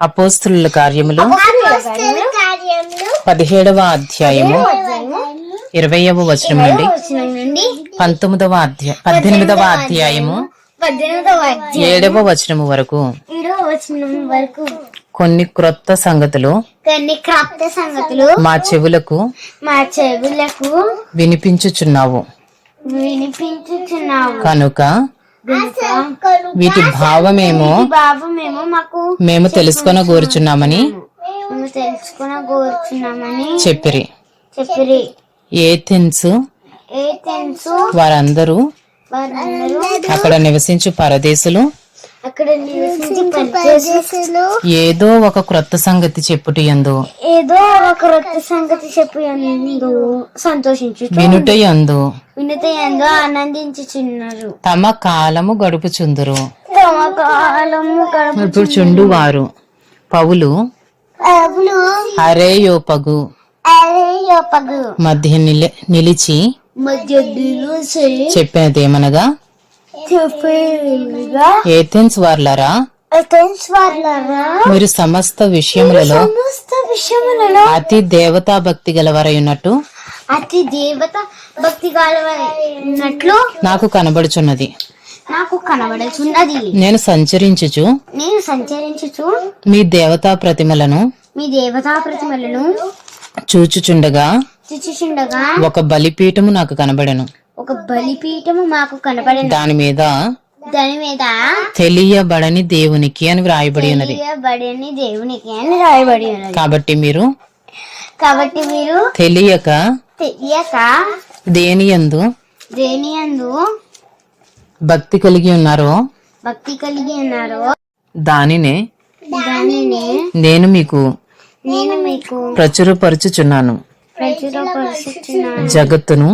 అపోస్తుల కార్యములు పదిహేడవ అధ్యాయము ఇరవయవ వచనం నుండి పంతొమ్మిదవ అధ్యాయ పద్దెనిమిదవ అధ్యాయము ఏడవ వచనము వరకు. కొన్ని క్రొత్త సంగతులు కొన్ని క్రాప్త సంగతులు మా చెవులకు మా చెవులకు వినిపించుచున్నావు. వినిపించుచున్నావు. కనుక వీటి భావమేమో ఈ భావమేమో మాకు మేము తెలుసుకొన కోరుచున్నామని మేము తెలుసుకున్న కోరుచున్నామని చెప్పిరి. చెప్పిరి. ఏథెన్స్ వారందరూ అక్కడ నివసించు పరదేశులు ఏదో ఒక క్రొత్త సంగతి చెప్పుటి యందు. ఏదో ఒక రొత్త సంగతి చెప్పి ఎందు సంతోషించు వినుట యందు వినత ఎందో ఆనందించుచున్నారు. తమ కాలము గడుపుచుందురు. తమ కాలము గడుపు ఇప్పుడు చుండు వారు పౌలు అరేయోపగు. అరేయోపగు. మధ్య నిలి- నిలిచి మధ్య నిలుసి చెప్పినదేమనగా ఏథెన్స్ వార్లరా? మీరు సమస్త విషయములలో విషయములలో అతి దేవతా భక్తి గలవారై ఉన్నట్టు అతి దేవత భక్తి ఉన్నట్లు నాకు కనబడుచున్నది. నాకు కనబడుచున్నది. నేను సంచరించుచు నేను సంచరించుచు మీ దేవతా ప్రతిమలను మీ దేవతా ప్రతిమలను చూచుచుండగా చూచుచుండగా ఒక బలిపీఠము నాకు కనబడెను. ఒక బలిపీఠము మాకు కనబడిన దాని మీద దాని మీద తెలియబడని దేవునికి అని వ్రాయబడి ఉన్నది. తెలియబడిన దేవునికి అని రాయబడి ఉన్నది. కాబట్టి మీరు కాబట్టి మీరు తెలియక తెలియక దేని యందు దేని యందు భక్తి కలిగి ఉన్నారో భక్తి కలిగి ఉన్నారో దానినే దానిని నేను మీకు నేను మీకు ప్రచురపరుచుచున్నాను. ప్రచురపరుచుచున్నాను. జగత్తును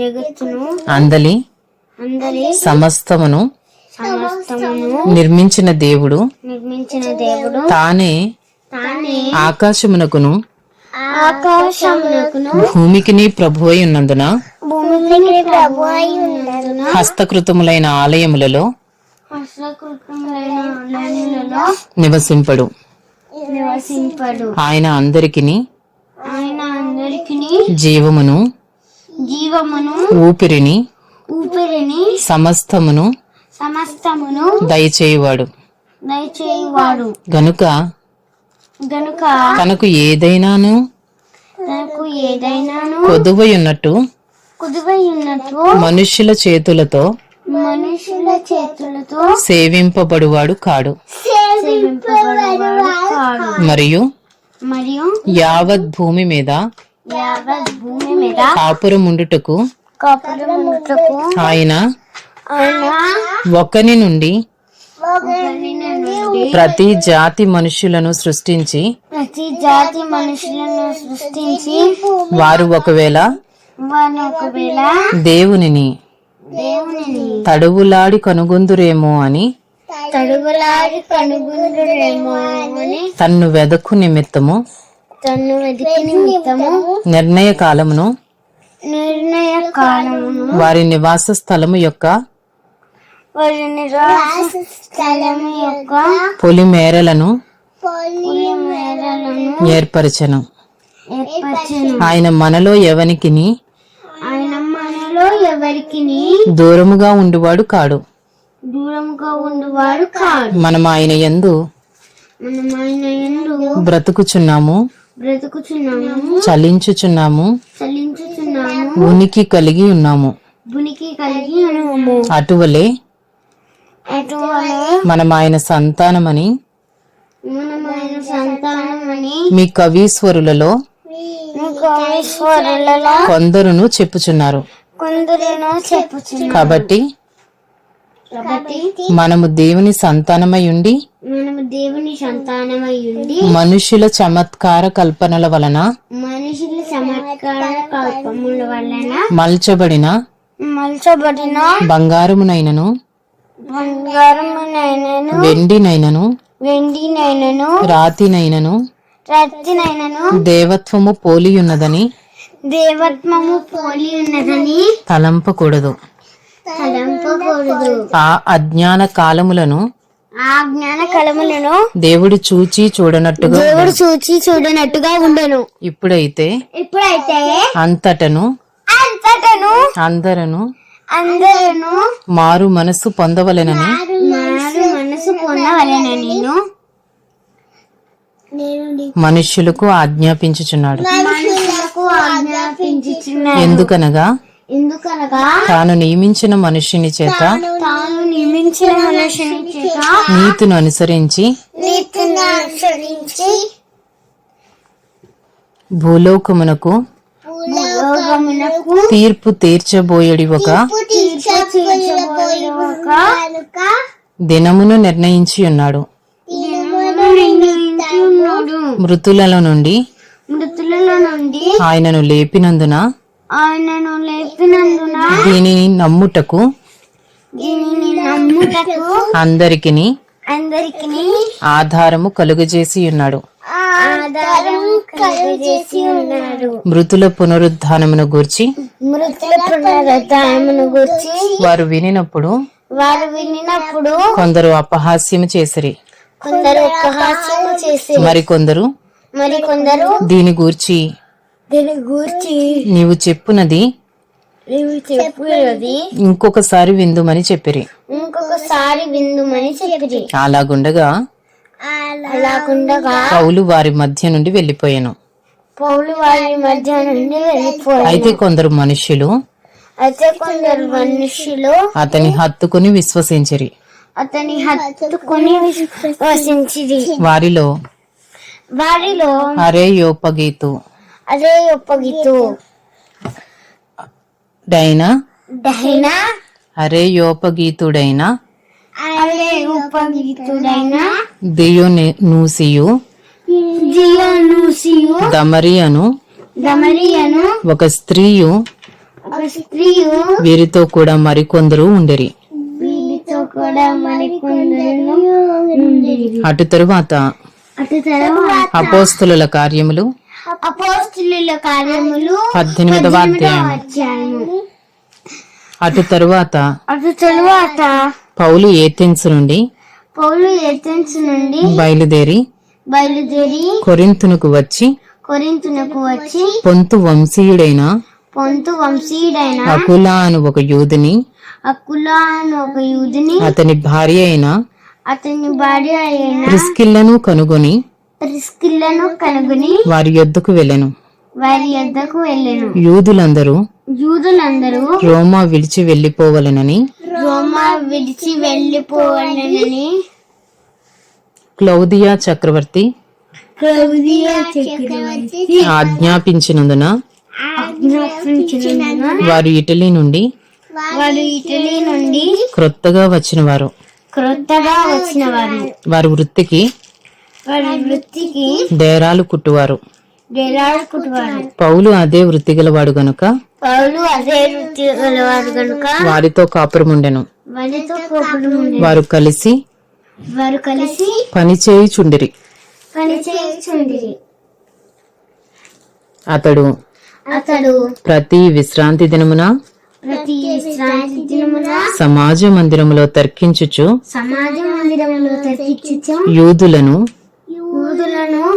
జగత్తును అందలి సమస్తమును నిర్మించిన దేవుడు. నిర్మించిన దేవుడు. తానే తానే ఆకాశమునకును ఆకాశమునకును భూమికిని ప్రభు అయి ఉన్నందున భూమికి ప్రభు అయి ఉన్నందున హస్తకృతములైన ఆలయములలో హస్తకృతములైన ఆలయములలో నివసింపడు. నివసింపడు. ఆయన అందరికిని ఆయన అందరికి జీవమును జీవమును ఊపిరిని ఊపిరిని సమస్తమును సమస్తమును దయచేయువాడు. దయచేయువాడు. గనుక గనుక తనకు ఏదైనాను తనకు ఏదైనాను కొదువై ఉన్నట్టు కుదువై ఉన్నట్టు మనుష్యుల చేతులతో మనుషుల చేతులతో సేవింపబడువాడు కాడు. సేవింపబడేవాడు కాడు. మరియు మరియు యావత్ భూమి మీద భూమి మీద కాపురముండుటకు కాపురముటకు ఆయన ఒకని నుండి ప్రతి జాతి మనుష్యులను సృష్టించి ప్రతి జాతి మనుషులను సృష్టించి వారు ఒకవేళ ఒకవేళ దేవునిని దేవునిని తడువులాడి కనుగొందురేమో అని తడుగులాడి కనుగొందురేమో అని తన్ను వెదకు నిమిత్తము తను వెతికి నిమిత్తము నిర్ణయ కాలమును నిర్ణయ కాలమును వారి నివాస స్థలము యొక్క వారి నివాస స్థలము యొక్క పొలిమేరలను పులి మేరలను ఏర్పరచెను. ఆయన మనలో ఎవనికిని ఆయన మనలో ఎవరికి దూరముగా ఉండువాడు కాడు. దూరంగా ఉండువాడు కాడు. మనం ఆయన యందు మనం ఆయన ఎందు బ్రతుకుచున్నాము. బ్రతుకుచున్నాము. చలించుచున్నాము. చలించుచున్నాము. ఉనికి కలిగి ఉన్నాము. ఉనికి కలిగి ఉన్నాము. అటువలే అటువలే మనం ఆయన సంతానమని మనం ఆయన సంతానమని మీ కవీశ్వరులలో కొందరును చెప్పుచున్నారు. కొందరును చెప్పుచున్నాం కాబట్టి కాబట్టి మనము దేవుని సంతానమై ఉండి మనము దేవుని సంతానమై ఉండి మనుషుల చమత్కార కల్పనల వలన మనుషుల చమత్కార కల్పముల వలన మల్చబడిన మలచబడిన బంగారమునైనను బంగారమునైనను వెండినైనను వెండినైనను రాతినైనను రత్తినైనను దేవత్వము పోలియున్నదని దేవత్వము పోలి ఉన్నదని తలంపకూడదు తలంపకూడదు. ఆ అజ్ఞాన కాలములను ఆ జ్ఞాన కలములను దేవుడు చూచి చూడనట్టుగా దేవుడు చూచి చూడనట్టుగా ఉండను. ఇప్పుడైతే ఇప్పుడైతే అంతటను అంతటను అందరను అందరూ మారు మనస్సు పొందవలెనని మారు మనసు పొందవలెన నేను మనుష్యులకు ఆజ్ఞాపించుచున్నాడు. ఎందుకనగా ఎందుకనగా తాను నియమించిన మనుష్యుని చేత తాను నియమించిన మనుషుని చేత నీతిని అనుసరించి నీతిని అనుసరించి భూలోకమునకు తీర్పు తీర్చబోయడి ఒక తీర్చబోయే ఒక దినమును నిర్ణయించి ఉన్నాడు దినమును నిర్ణయించి ఉన్నాడు మృతులలో నుండి మృతులలో నుండి ఆయనను లేపినందున ఆయనను లేపినందున దీనిని నమ్ముటకు దీనిని నమ్ముటకు అందరికిని అందరికి ఆధారము కలుగజేసి ఉన్నాడు. ఆధారం కలుగజేసి ఉన్నాడు. మృతుల పునరుద్ధానమును గూర్చి మృతుల పునరుద్ధానమును గురించి వారు వినినప్పుడు వారు వినినప్పుడు కొందరు అపహాస్యము చేసిరి. కొందరు ఉపహాసము చేసి మరికొందరు మరి కొందరు దీని గూర్చి దీని గూర్చి నీవు చెప్పునది నీవు ఇంకొకసారి విందుమని చెప్పిరి. ఇంకొకసారి విందుమని చెప్పిరి. అలాగుండగా అలాగుండగా పౌలు వారి మధ్య నుండి వెళ్ళిపోయాను పౌలు వారి మధ్య నుండి అయితే కొందరు మనుష్యులు అయితే కొందరు మనుషులు అతని హత్తుకుని విశ్వసించిరి. అతని హత్తుకొని వసించిరి వారిలో వారిలో అరే యోపగీతు అదే ఒప్పగితు డైన? డైన? అరే యోపగీతుడైన? అదే ఉపగీతుడైన దియోనూసియు జియోనూసియు దమరి అను దమరియను. ఒక స్త్రీయు. ఒక స్త్రీయు. వీరితో కూడా మరికొందరు ఉండేరి. వీళ్ళతో కూడా మరికొందరు అటు తరువాత. అటు తర్వాత. అపోస్తుల కార్యములు. అపోస్తుల కార్యములు పద్దెనిమిదవ అధ్యాయం అధ్యాయము. అటు తరువాత అటు తరువాత పౌలు ఏథెన్స్ నుండి పౌలు ఎథెన్స్ నుండి బయలుదేరి బయలుదేరి కొరింతునకు వచ్చి కొరింతునకు వచ్చి పొంతు వంశీయుడైన పొంతు వంశీయుడైన అకులా అను ఒక యూదుని అకులా అని ఒక యూదుని అతని భార్య అయిన అతని భార్య అయిన ప్రిస్కిల్లను కనుగొని ప్రిస్కిల్లను కనుగొని వారి యొద్దకు వెళ్ళెను. వారి యొద్దకు వెళ్ళెను. యూదులందరూ యూదులందరూ రోమా విడిచి వెళ్ళిపోవలెనని రోమా విడిచి వెళ్ళిపోవాలని క్లౌదియా చక్రవర్తి క్లౌదియా చక్రవర్తి ఆజ్ఞాపించినందున వారు ఇటలీ నుండి వారు ఇటలీ నుండి క్రొత్తగా వచ్చిన వారు క్రొత్తగా వచ్చిన వారు వారి వృత్తికి డేరాలు కుట్టువారు. పౌలు అదే వృత్తి గలవాడు గనుక? పౌలు అదే వృత్తి గలవారు కనుక వారితో కాపురముండెను. వారితో కోపడం ఉండేది. వారు కలిసి వారు కలిసి పని చేయుచుండిరి. పని చేయుచుండిరి. అతడు అతడు ప్రతి విశ్రాంతి దినమున ప్రతి విశ్రాంతి దినమున సమాజ మందిరములో తర్కించుచు సమాజ మందిరంలో తర్కించు యూదులను యూదులను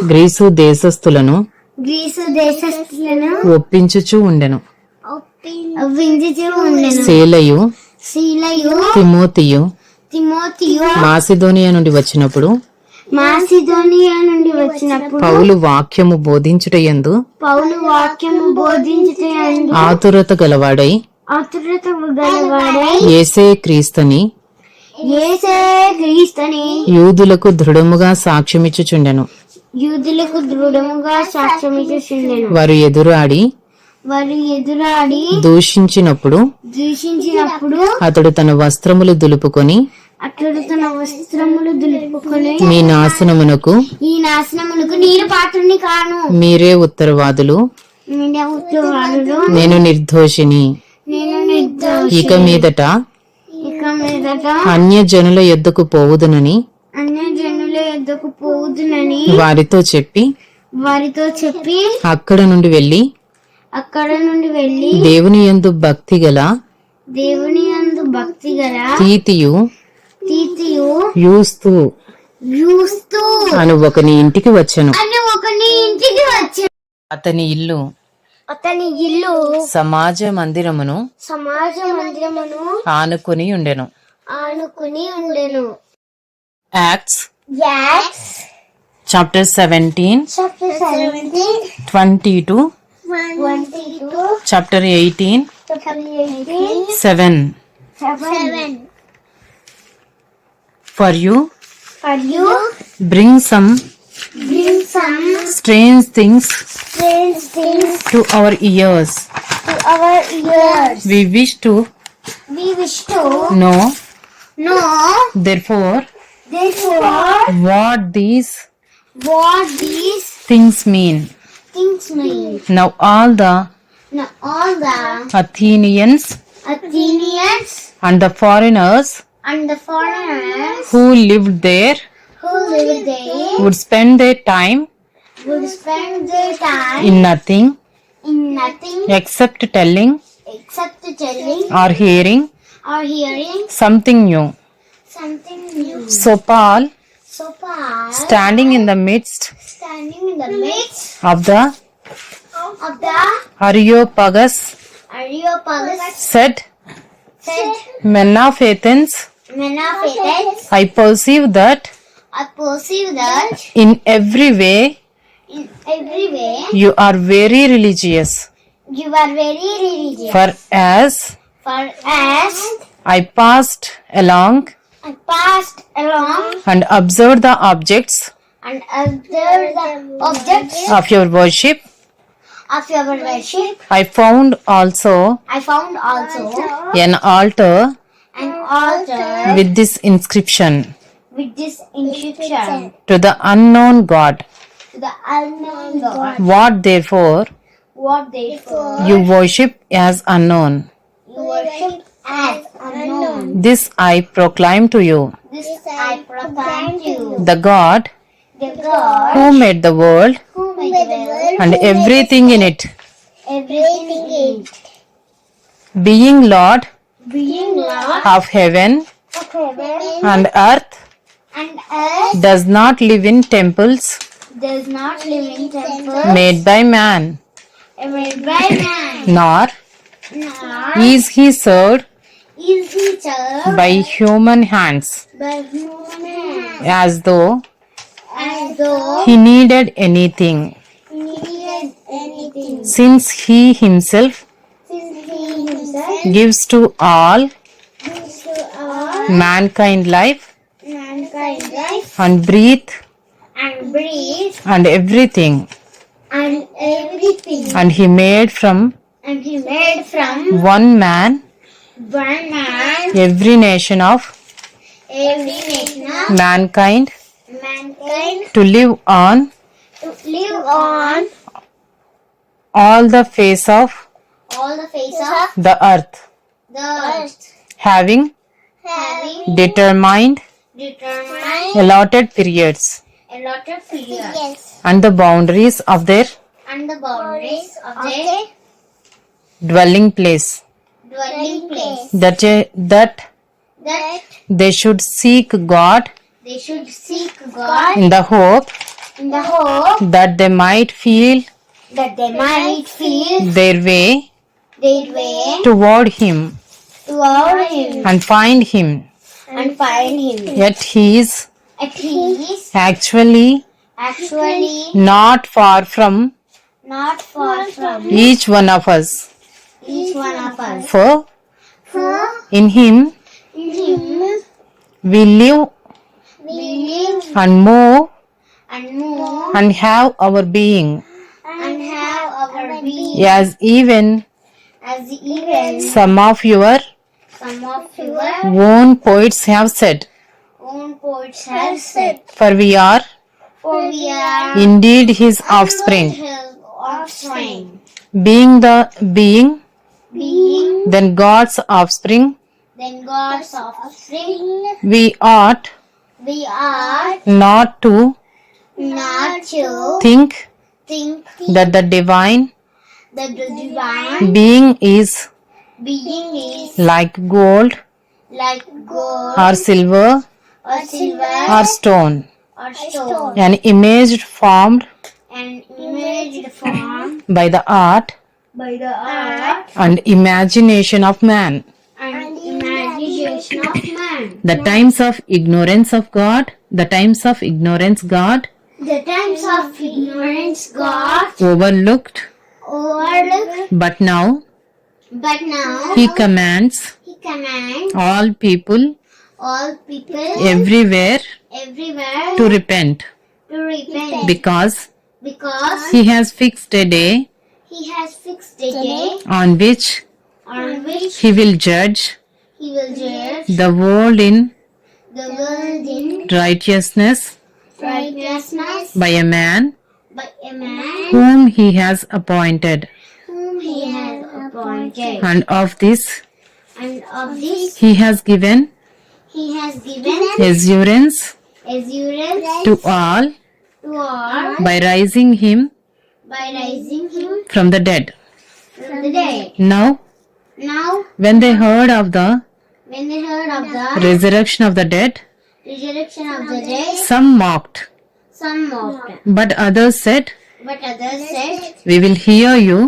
గ్రీసు దేశస్థులను గ్రీసు దేశస్థులను ఒప్పించుచు ఉండెను. సేలయు శీలయు తిమోతియు తిమోతియు మాసిదోనియా నుండి వచ్చినప్పుడు మాసిదోనియా నుండి వచ్చినప్పుడు పౌలు వాక్యము బోధించుటయందు పౌలు వాక్యము బోధించుటయందు ఆతురత గలవాడై ఆతురత గలవాడై క్రీస్తుని యేసే క్రీస్తుని యూదులకు దృఢముగా సాక్ష్యమిచ్చుచుండెను. యూదులకు దృఢముగా సాక్ష్యమిచ్చుచుండెను వారు ఎదురాడి వారు ఎదురాడి దూషించినప్పుడు దూషించినప్పుడు అతడు తన వస్త్రములు దులుపుకొని అతడు తన వస్త్రములు దులుపుకొని మీ నాశనమునకు ఈ నాశనములకు నీరు పాత్రుని కాను. మీరే ఉత్తరవాదులు. నేను నిర్దోషిని. నేను నిర్దోషి ఇక మీదట ఇక మీదట అన్య జనుల యొద్దకు పోవుదునని ఎద్దకు పోదునని వారితో చెప్పి వారితో చెప్పి అక్కడ నుండి వెళ్ళి అక్కడ నుండి వెళ్ళి దేవుని యందు భక్తి గల దేవుని యందు భక్తి గల తీతియు తీతియు యూస్తూ అను ఒకని ఇంటికి వచ్చెను. అని ఒకని ఇంటికి వచ్చి అతని ఇల్లు అతని ఇల్లు సమాజ మందిరమును సమాజ మందిరమును ఆనుకుని ఉండెను. ఆనుకుని ఉండెను. Acts Yes. Chapter 17. Chapter 17. 22. 22. Chapter 18. Chapter 18. 7. 7. For you. For you. Bring some. Bring some. Strange things. Strange things. To our ears. To our ears. We wish to. We wish to. No. No. Therefore. This what? What these? What these things mean? Things mean. Now all the. Now all the. Athenians. Athenians. And the foreigners. And the foreigners. Who lived there. Who lived there. Would spend their time. Would spend their time. In nothing. In nothing. Except telling. Except telling. Or hearing. Or hearing. Something new something new. So Paul, So standing in the midst standing in the midst of the of the Areopagus, Areopagus said, said, Men of Athens, Men of Athens, I perceive that I perceive that in every way in every way you are very religious. you are very religious. For as For as I passed along I passed along and observed the objects and observed the objects of your worship, of your worship, I found also I found also an altar an altar with this inscription. with this inscription. To the unknown God. to the unknown God. What therefore What therefore you worship as unknown, you worship as unknown. this I proclaim to you. This I proclaim to you. The God The God who made the world who made the world, and everything in it, everything in it, being Lord being Lord of heaven of heaven and earth, and earth, does not live in temples does not live in temples made by man, made by man, nor nor is he served is by human hands, by human hands, as though as though he needed anything, needed anything, since he himself since he himself gives to all gives to all mankind life mankind life and breathe and breathe and everything, and everything, and he made from and he made from one man one man. Every nation of every nation of mankind mankind to live on to live on all the face of all the face of the earth, the earth, having having determined determined allotted periods. allotted periods. And the boundaries of their and the boundaries of their dwelling place, dwelling place, that, that that they should seek God they should seek God in the hope in the hope that they might feel that they might feel their way their way toward Him toward Him and find Him. and find Him. Yet He is At actually actually not far from not far from each one of us. Each one of us. For For in Him in Him we live we live and move and move and have our being, and have our being. as even As even some of your some of your own poets have said. own poets have said. For we are For we are indeed His offspring, His offspring. being the being, Being then God's offspring. then God's offspring, We ought we are not to not to think think that the divine that the divine being is being is like gold like gold or silver or silver or stone. or stone. An image formed An image formed by the art by the art and imagination of man. and imagination of man. The times of ignorance of God, the times of ignorance God The times of ignorance God overlooked, overlooked, but now but now He commands He commands all people all people everywhere everywhere to repent to repent because because He has fixed a day He has fixed a day on which on which He will judge He will judge the world in the world in righteousness righteousness by a man by a man whom He has appointed. whom He has appointed. And of this And of this He has given He has given assurance assurance to all to all by rising Him by raising Him from the dead. from the dead. Now, Now, when they heard of the when they heard of the resurrection of the dead, resurrection of the dead, some mocked, some mocked, but others said, but others said, We will hear you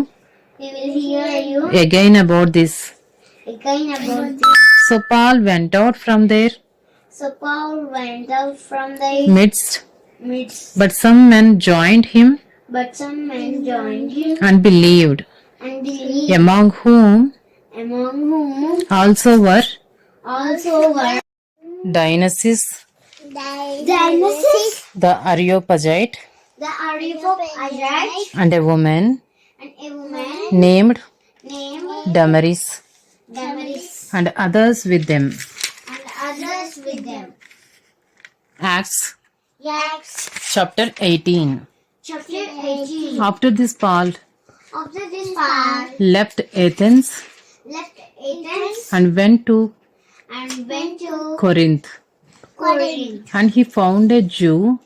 We will hear you again about this. again about this. So Paul went out from there. So Paul went out from the midst, midst, but some men joined him but some men joined him and believed, and believed, among whom? Among whom? Also were? Also were Dionysius Dionysius, the Areopagite. The Areopagite, and a woman and a woman named named Damaris. Damaris, and others with them. and others with them. Acts Acts chapter 18. Chapter 18. After this, Paul After this Paul left Athens. Left Athens. And went to and went to Corinth. Corinth, And he found a Jew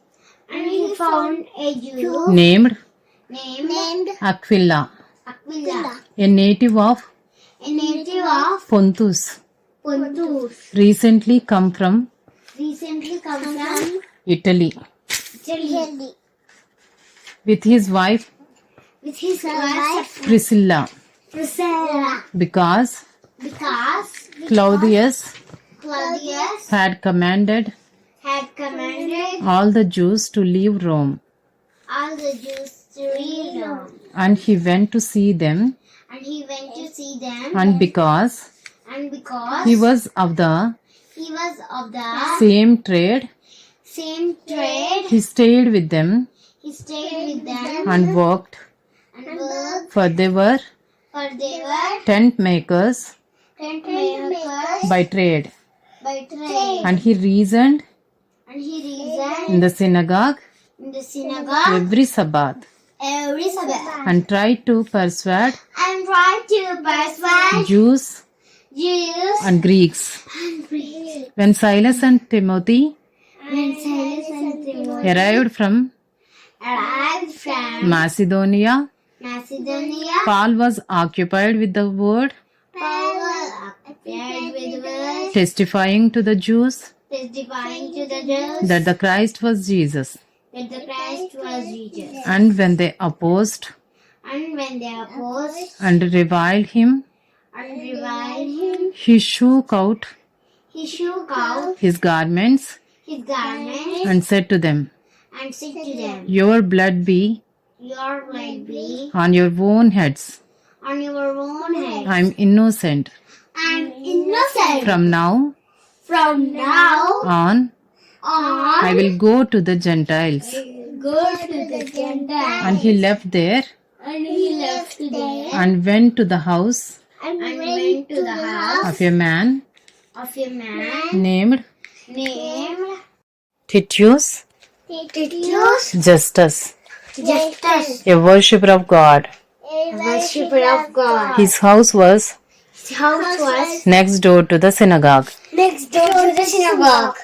and he found a Jew named named Aquila, Aquila, a native of a native of Pontus, Pontus, recently come from recently come from Italy, Italy with his wife? With his wife Priscilla, Priscilla. Because? Because Claudius Claudius had commanded had commanded all the Jews to leave Rome, all the Jews to leave Rome, and he went to see them, and he went to see them, and because and because he was of the he was of the same trade, same trade, he stayed with them he stayed with them and worked, and worked, for they were for they were tent makers tent makers by trade. by trade, And he reasoned and he reasoned in the synagogue in the synagogue every Sabbath every Sabbath and tried to persuade and tried to persuade Jews Jews and Greeks. and Greeks. When Silas and Timothy When Silas and Timothy arrived from arrived from Macedonia, Macedonia, Paul was occupied with the word, Paul was occupied with words, testifying to the Jews. Testifying to the Jews. That the Christ was Jesus. that the Christ was Jesus. And when they opposed. And when they opposed. And reviled him, and reviled him, he shook out he shook out his garments. his garments. And said to them, and said to them, Your blood be Your blood be on your own heads. on your own head. I am innocent. I'm innocent. From now From now on, on, I will go to the Gentiles. go to the Gentiles. And he left there And he left there and went to the house and went to the house of a man of a man named named Titius Titus Justus, Justus, a worshipper of God. a worshipper of God. His house was His house was next door to the synagogue. next door to the synagogue.